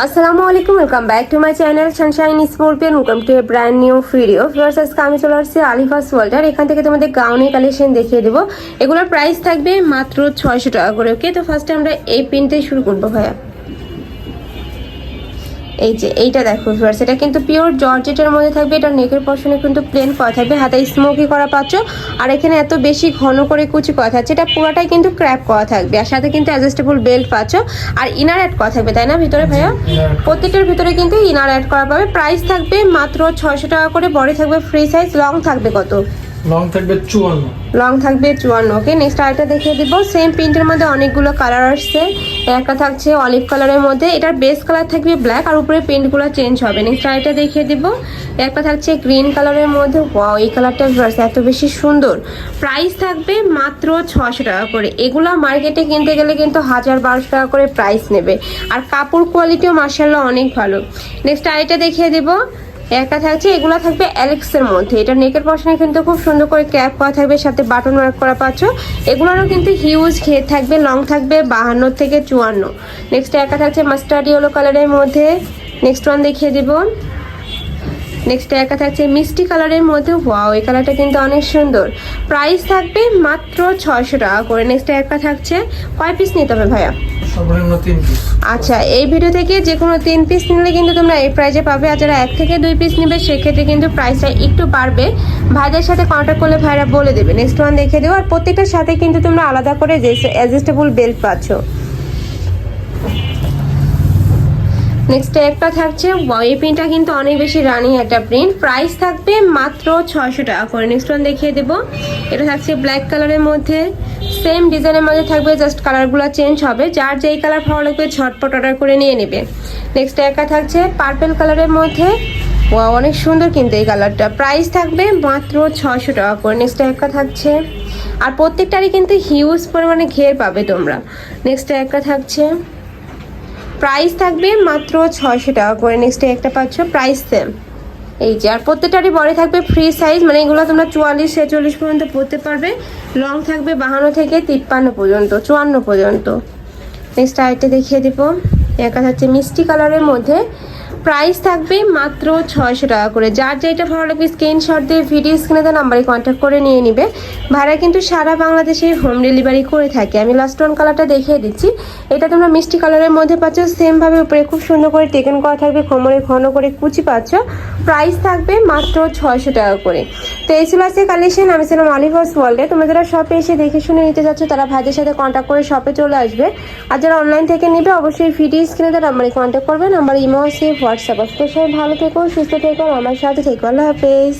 আসসালামু আলাইকুম welcome back to my channel Sunshine Scorpion welcome to a brand new video ফিওর্স আজকে আমি চলে আসছি আলিফাস ওয়াল্টার। এখান থেকে তোমাদের গাউনের কালেকশন দেখিয়ে দেবো। এগুলোর প্রাইস থাকবে মাত্র ছয়শো টাকা করে ওকে তো ফার্স্টে আমরা এই পিনটাই শুরু করব, ভাইয়া। এই যে এইটা দেখো ফিয়ার্স এটা কিন্তু পিওর জর্জেটের মধ্যে থাকবে এটা নেকের পশনে কিন্তু প্লেন করা থাকবে হাতে স্মোকি করা পাচ্ছ। আর এখানে এত বেশি ঘন করে কুচি করা থাকছে এটা পুরোটাই কিন্তু ক্র্যাপ করা থাকবে আর সাথে কিন্তু অ্যাডজাস্টেবল বেল্ট পাচ্ছ। আর ইনার অ্যাড করা থাকবে তাই না ভিতরে ভাইয়া? প্রত্যেকটার ভিতরে কিন্তু ইনার অ্যাড করা পাবে। প্রাইস থাকবে মাত্র ছয়শো টাকা করে বডি থাকবে ফ্রি সাইজ লং থাকবে কত? লং থাকবে চুয়ান্ন। লং থাকবে চুয়ান্ন ওকে নেক্সট আরেকটা দেখিয়ে দিব। সেম প্রিন্টের মধ্যে অনেকগুলো কালার আসছে। একটা থাকছে অলিভ কালারের মধ্যে। এটার বেস কালার থাকবে ব্ল্যাক আর উপরে প্রিন্টগুলো চেঞ্জ হবে। নেক্সট আরেকটা দেখিয়ে দিব। একটা থাকছে গ্রিন কালারের মধ্যে। ওয়াও এই কালারটা ভার্স এত বেশি সুন্দর। প্রাইস থাকবে মাত্র ছশো টাকা করে। এগুলো মার্কেটে কিনতে গেলে কিন্তু হাজার বারোশো টাকা করে প্রাইস নেবে। আর কাপড় কোয়ালিটিও মার্শাল্লাহ অনেক ভালো। নেক্সট আরেকটা দেখিয়ে দিব। একটা থাকছে এগুলো থাকবে অ্যালেক্সের মধ্যে। এটা নেকের পশনে কিন্তু খুব সুন্দর করে ক্যাপ করা থাকবে, সাথে বাটন ওয়ার্ক করা পাচ্ছ। এগুলোরও কিন্তু হিউজ খেয়ে থাকবে লং থাকবে বাহান্ন থেকে চুয়ান্ন। নেক্সট একটা থাকছে মাস্টার্ড ইয়েলো কালারের মধ্যে। নেক্সট ওয়ান দেখিয়ে দিব। নেক্সট একটা থাকছে মিষ্টি কালারের মধ্যে। ওয়াও এই কালারটা কিন্তু অনেক সুন্দর। প্রাইস থাকবে মাত্র ছয়শো টাকা করে। নেক্সট একটা থাকছে কয় পিস নিতে হবে ভাইয়া? আচ্ছা এই ভিডিও থেকে যে কোনো তিন পিস নিলে কিন্তু তোমরা এই প্রাইজে পাবে। আর যারা এক থেকে দুই পিস নেবে, সেক্ষেত্রে কিন্তু প্রাইসটা একটু বাড়বে। ভাইদের সাথে কন্ট্যাক্ট করলে ভাইরা বলে দেবে। নেক্সট ওয়ান দেখে দেবো আর প্রত্যেকটার সাথে কিন্তু তোমরা আলাদা করে অ্যাডজাস্টেবল বেল্ট পাচ্ছ। নেক্সট একটা থাকছে এই প্রিন্টটা কিন্তু অনেক বেশি রানিং একটা প্রিন্ট প্রাইস থাকবে মাত্র ছয়শো টাকা করে। নেক্সট ওয়ান দেখিয়ে দেবো। এটা থাকছে ব্ল্যাক কালারের মধ্যে। সেম ডিজাইনের মধ্যে থাকবে জাস্ট কালারগুলো চেঞ্জ হবে। যার যেই কালার ভালো লাগবে, ঝটপট অর্ডার করে নিয়ে নেবে। নেক্সট একটা থাকছে পার্পেল কালারের মধ্যে। অনেক সুন্দর কিন্তু এই কালারটা প্রাইস থাকবে মাত্র ছশো টাকা করে। নেক্সট একটা থাকছে। আর প্রত্যেকটারই কিন্তু হিউজ পরিমাণে ঘের পাবে তোমরা। নেক্সট একটা থাকছে প্রাইস থাকবে মাত্র ছয়শো টাকা করে। নেক্সট একটা পাচ্ছ প্রাইস সেম এই যে, আর প্রত্যেকটারই বড় থাকবে ফ্রি সাইজ মানে এগুলো তোমরা চুয়াল্লিশ, ছেচল্লিশ পর্যন্ত পড়তে পারবে। লং থাকবে বাহান্ন থেকে তিপ্পান্ন পর্যন্ত, চুয়ান্ন পর্যন্ত। নেক্সট আরেকটা দেখিয়ে দেবো। একা হচ্ছে মিষ্টি কালারের মধ্যে প্রাইস থাকবে মাত্র ছয়শো টাকা করে। যার যেটা ভালো লাগবে স্ক্রিনশট দিয়ে ভিডিও স্ক্রিনে দেওয়া নাম্বারে কন্ট্যাক্ট করে নিয়ে নিবে। ভাড়া কিন্তু সারা বাংলাদেশে হোম ডেলিভারি করে থাকে। আমি লাস্ট ওয়ান কালারটা দেখিয়ে দিচ্ছি। এটা তোমরা মিষ্টি কালারের মধ্যে পাচ্ছ। সেমভাবে উপরে খুব সুন্দর করে টেকেন করা থাকবে, কোমরে ঘন করে কুচি পাচ্ছ। প্রাইস থাকবে মাত্র ছয়শো টাকা করে। তো এই ছিল আজকে কালেকশন আমি ছিলাম অলিভার্স ওয়ার্ল্ডে তোমরা যারা শপে এসে দেখে শুনে নিতে যাচ্ছ তারা ভাইদের সাথে কন্ট্যাক্ট করে শপে চলে আসবে। আর যারা অনলাইন থেকে নেবে, অবশ্যই ভিডিও স্ক্রিনে দেওয়া নাম্বারে কন্ট্যাক্ট করবে। নাম্বার ইমো আছে হোয়াটসঅ্যাপ। তো সবাই ভালো থেকো সুস্থ থেকো আমার সাথে থেকো। আল্লাহ হাফেজ।